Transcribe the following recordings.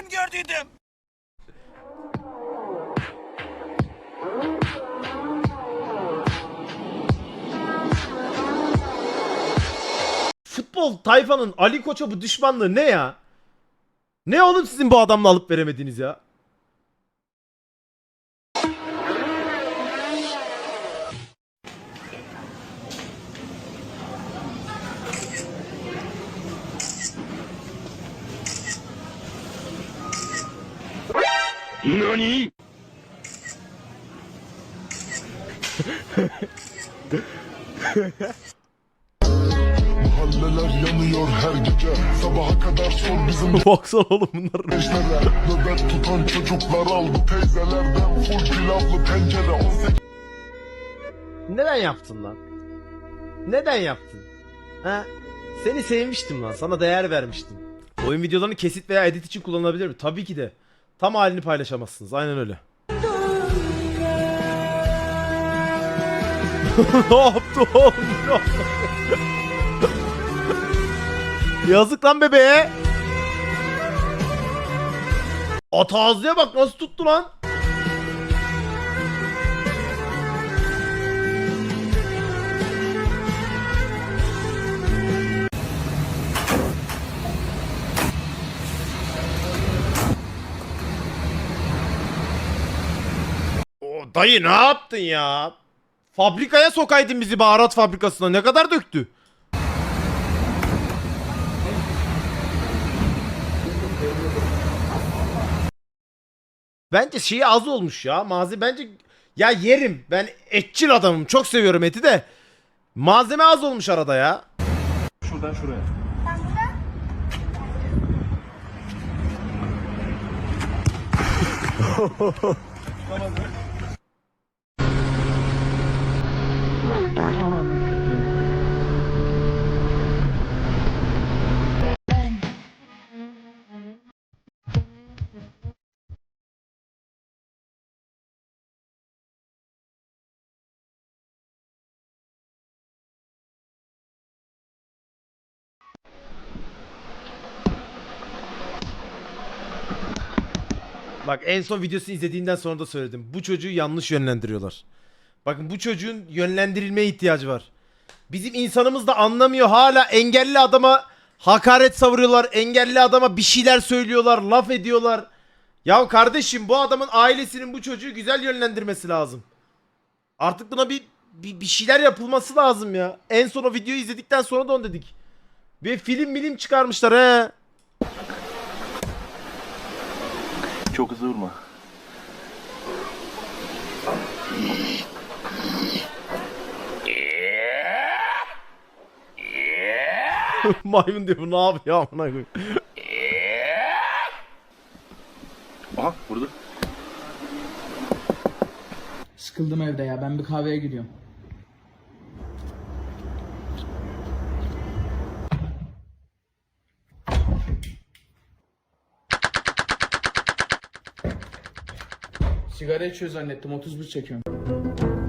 Gözüm gördüydüm. Futbol tayfanın Ali Koç'a bu düşmanlığı ne ya? Ne oğlum sizin bu adamla alıp veremediğiniz ya? Mahalleler yanıyor her gece Sabaha kadar sor bizim Baksana oğlum bunlar. gençlere Nöbet tutan çocuklar aldı teyzelerden Full pilavlı tencere 18 Neden yaptın lan? Neden yaptın? Ha? Seni sevmiştim lan. Sana değer vermiştim. Oyun videolarını kesit veya edit için kullanılabilir mi? Tabii ki de. Tam halini paylaşamazsınız. Aynen öyle. ne yaptı oğlum? Yazık lan bebeğe. At ağzıya bak nasıl tuttu lan. Dayı ne yaptın ya? Fabrikaya sokaydın bizi baharat fabrikasına. Ne kadar döktü? Bence şeyi az olmuş ya. Malzeme bence ya yerim. Ben etçil adamım. Çok seviyorum eti de. Malzeme az olmuş arada ya. Şuradan şuraya. Bak en son videosunu izlediğinden sonra da söyledim. Bu çocuğu yanlış yönlendiriyorlar. Bakın bu çocuğun yönlendirilmeye ihtiyacı var. Bizim insanımız da anlamıyor. Hala engelli adama hakaret savuruyorlar. Engelli adama bir şeyler söylüyorlar. Laf ediyorlar. Ya kardeşim bu adamın ailesinin bu çocuğu güzel yönlendirmesi lazım. Artık buna bir, bir, bir şeyler yapılması lazım ya. En son o videoyu izledikten sonra da onu dedik. Bir film milim çıkarmışlar he. Çok hızlı vurma. Maymun diyor bu ne yapıyor amına koyayım. Aha vurdu. Sıkıldım evde ya. Ben bir kahveye gidiyorum. Sigara içiyor zannettim. 31 çekiyorum.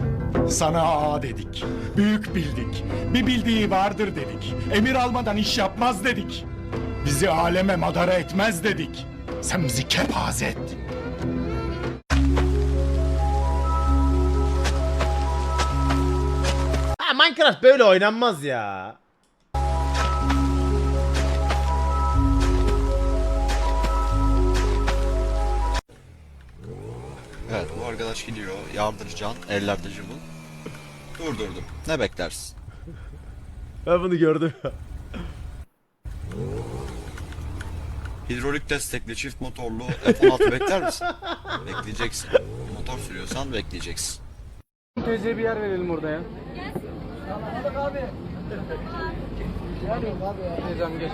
Sana ağa dedik. Büyük bildik. Bir bildiği vardır dedik. Emir almadan iş yapmaz dedik. Bizi aleme madara etmez dedik. Sen bizi kepaze ettin. Minecraft böyle oynanmaz ya. Arkadaş gidiyor. Yardırcan. Ellerde cıvıl. Durdurdum. Ne beklersin? Ben bunu gördüm. Hidrolik destekli çift motorlu F-16 bekler misin? Bekleyeceksin. Motor sürüyorsan bekleyeceksin. Teyzeye bir yer verelim orada ya. Teyzem geç.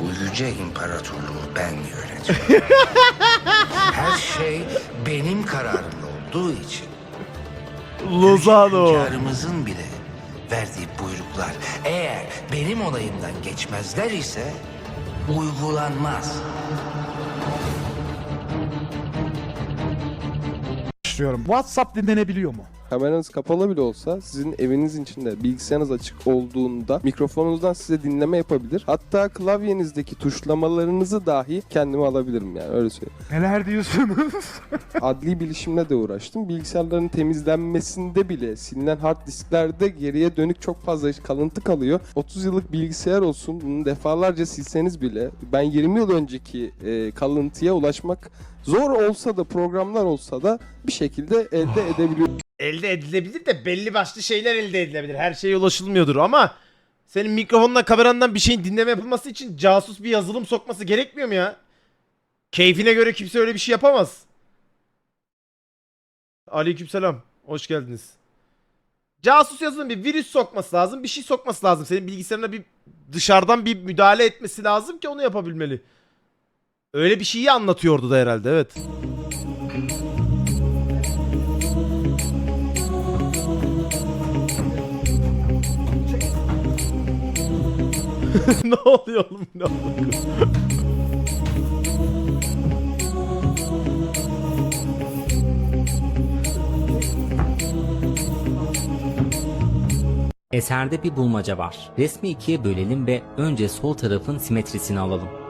Bu yüce imparatorluğu ben yönetiyorum. Her şey benim kararımda olduğu için. Lozano. Hünkârımızın bile verdiği buyruklar eğer benim olayımdan geçmezler ise uygulanmaz. WhatsApp dinlenebiliyor mu? Kameranız kapalı bile olsa sizin evinizin içinde bilgisayarınız açık olduğunda mikrofonunuzdan size dinleme yapabilir. Hatta klavyenizdeki tuşlamalarınızı dahi kendime alabilirim yani öyle söyleyeyim. Neler diyorsunuz? Adli bilişimle de uğraştım. Bilgisayarların temizlenmesinde bile silinen hard disklerde geriye dönük çok fazla kalıntı kalıyor. 30 yıllık bilgisayar olsun bunu defalarca silseniz bile ben 20 yıl önceki e, kalıntıya ulaşmak zor olsa da programlar olsa da bir şekilde elde edebiliyorum. Elde edilebilir de belli başlı şeyler elde edilebilir. Her şeye ulaşılmıyordur ama senin mikrofonla kamerandan bir şeyin dinleme yapılması için casus bir yazılım sokması gerekmiyor mu ya? Keyfine göre kimse öyle bir şey yapamaz. Aleykümselam. Hoş geldiniz. Casus yazılım bir virüs sokması lazım. Bir şey sokması lazım. Senin bilgisayarına bir dışarıdan bir müdahale etmesi lazım ki onu yapabilmeli. Öyle bir şeyi anlatıyordu da herhalde evet. ne oluyor oğlum? Ne oluyor? Eserde bir bulmaca var. Resmi ikiye bölelim ve önce sol tarafın simetrisini alalım.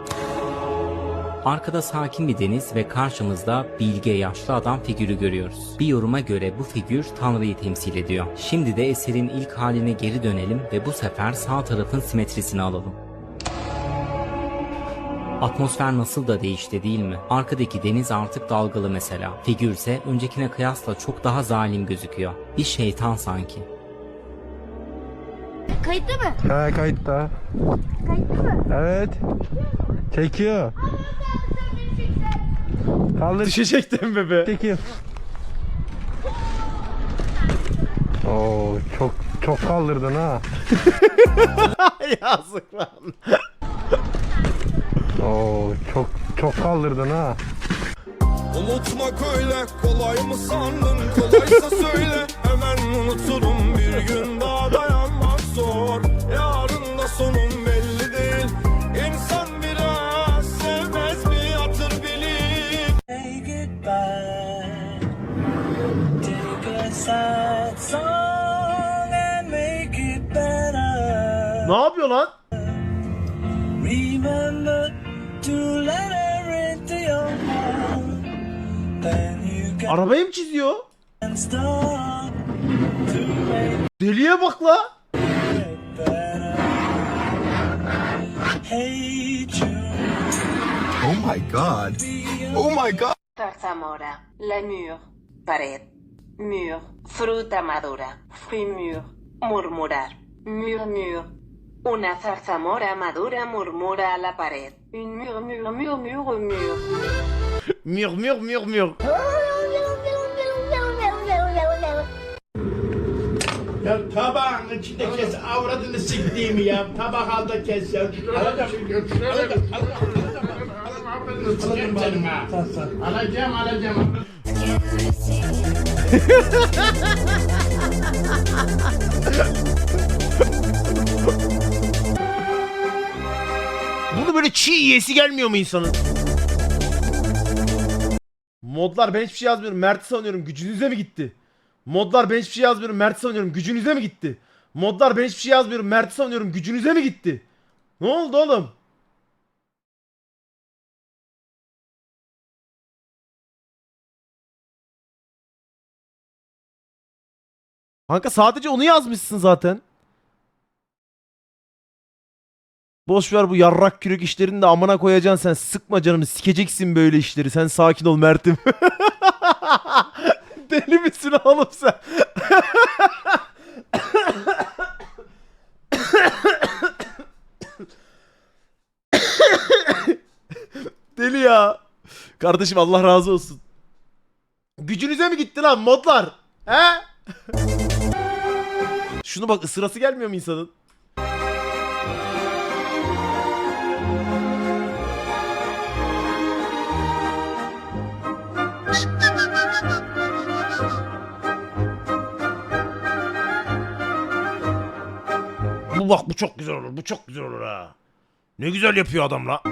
Arkada sakin bir deniz ve karşımızda bilge yaşlı adam figürü görüyoruz. Bir yoruma göre bu figür Tanrı'yı temsil ediyor. Şimdi de eserin ilk haline geri dönelim ve bu sefer sağ tarafın simetrisini alalım. Atmosfer nasıl da değişti değil mi? Arkadaki deniz artık dalgalı mesela. Figür ise öncekine kıyasla çok daha zalim gözüküyor. Bir şeytan sanki. Kayıtlı mı? Ha kayıtta. Kayıtlı mı? Evet. Çekiyor. Kaldır Düşecektim bebe. çekiyor. Oo çok çok kaldırdın ha. Yazık lan. Oo çok çok kaldırdın ha. Unutmak öyle kolay mı sandın kolaysa söyle hemen unuturum bir gün daha dayanmak zor yarın da sonum belli değil İnsan biraz sevmez mi hatır bilip Ne yapıyor lan? Arabayı mı çiziyor? Deliye bak la. Oh my god. Oh my god. Zarzamora, la mur, pared, mur, fruta madura, fruit mur, murmurar, murmure. Una zarzamora madura murmura a la pared. Un murmure, murmure, mur. Murmur murmur. Ya tabağın içinde kes avradını siktiğimi ya. Tabak al da kes ya. Alacağım. Alacağım. Senin ha. Alacağım alacağım. Bunu böyle çiğ yiyesi gelmiyor mu insanın? Modlar ben hiçbir şey yazmıyorum. Mert'i sanıyorum. Gücünüze mi gitti? Modlar ben hiçbir şey yazmıyorum. Mert'i sanıyorum. Gücünüze mi gitti? Modlar ben hiçbir şey yazmıyorum. Mert'i sanıyorum. Gücünüze mi gitti? Ne oldu oğlum? Kanka sadece onu yazmışsın zaten. Boş ver bu yarrak kürek işlerini de amına koyacaksın sen. Sıkma canını sikeceksin böyle işleri. Sen sakin ol Mert'im. Deli misin oğlum sen? Deli ya. Kardeşim Allah razı olsun. Gücünüze mi gitti lan modlar? He? Şunu bak ısırası gelmiyor mu insanın? Dur bak bu çok güzel olur. Bu çok güzel olur ha. Ne güzel yapıyor adam la.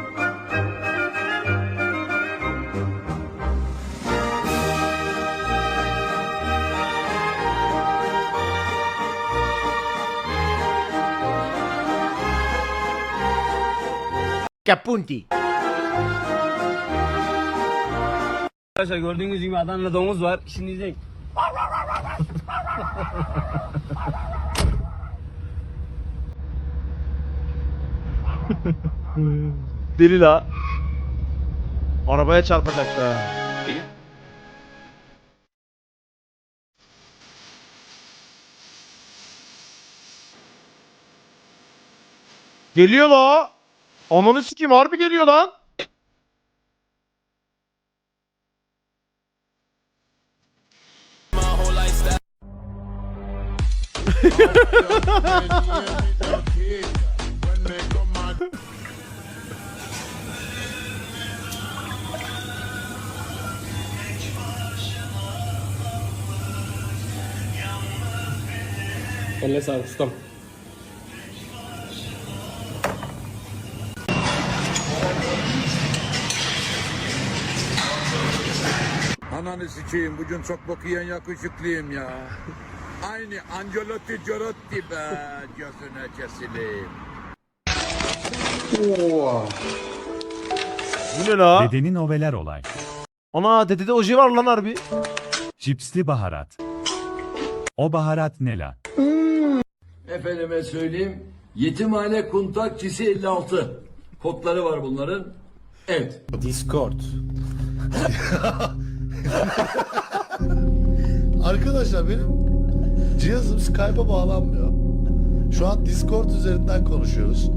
Kapunti. Arkadaşlar gördüğünüz gibi Adana'da domuz var. Şimdi izleyin. Deli la. Arabaya çarpacak da. Geliyor la. Ananı sikeyim harbi geliyor lan. Elle sağlık ustam. Ananı sikeyim bugün çok bok yiyen yakışıklıyım ya. Aynı Angelotti Giorotti be gözüne kesileyim. Bu ne la? Dedenin oveler olay. Ana dedede oje var lan harbi. Cipsli baharat. O baharat ne la? Efendime söyleyeyim. Yetimhane kuntakçisi 56. Kodları var bunların. Evet. Discord. Arkadaşlar benim cihazım Skype'a bağlanmıyor. Şu an Discord üzerinden konuşuyoruz.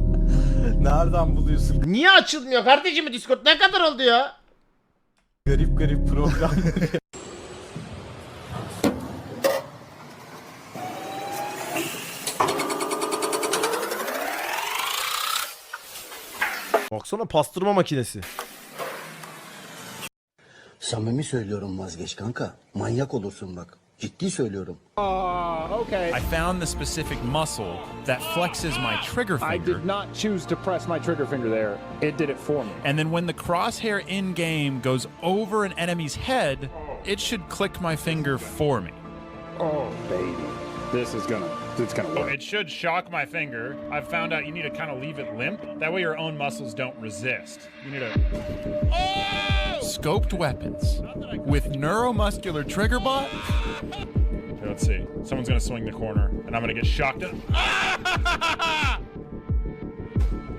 Nereden buluyorsun Niye açılmıyor kardeşim Discord? Ne kadar oldu ya? garip garip program? Baksana pastırma makinesi. Samimi söylüyorum vazgeç kanka. Manyak olursun bak. Ciddi söylüyorum. I found the specific muscle that flexes my trigger finger. not choose to press my trigger finger there. It did it for me. And then when the crosshair in game goes over an enemy's head, it should click my finger for me. Oh, baby. This is gonna, it's gonna work. It should shock my finger. I've found out you need to kind of leave it limp. That way your own muscles don't resist. You need to. Oh! Scoped weapons with neuromuscular trigger bot. Okay, let's see. Someone's gonna swing the corner, and I'm gonna get shocked. In-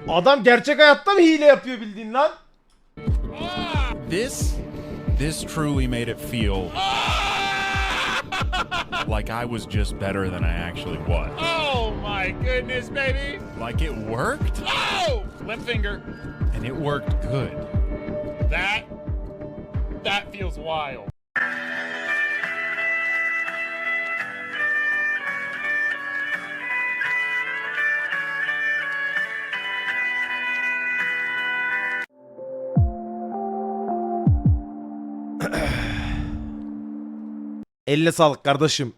Adam gerçek hayatta mı hile yapıyor bildiğin lan? Ah! This, this truly made it feel ah! Like I was just better than I actually was. Oh my goodness, baby! Like it worked? Oh! Limp finger. And it worked good. That, that feels wild. Elle sağlık kardeşim.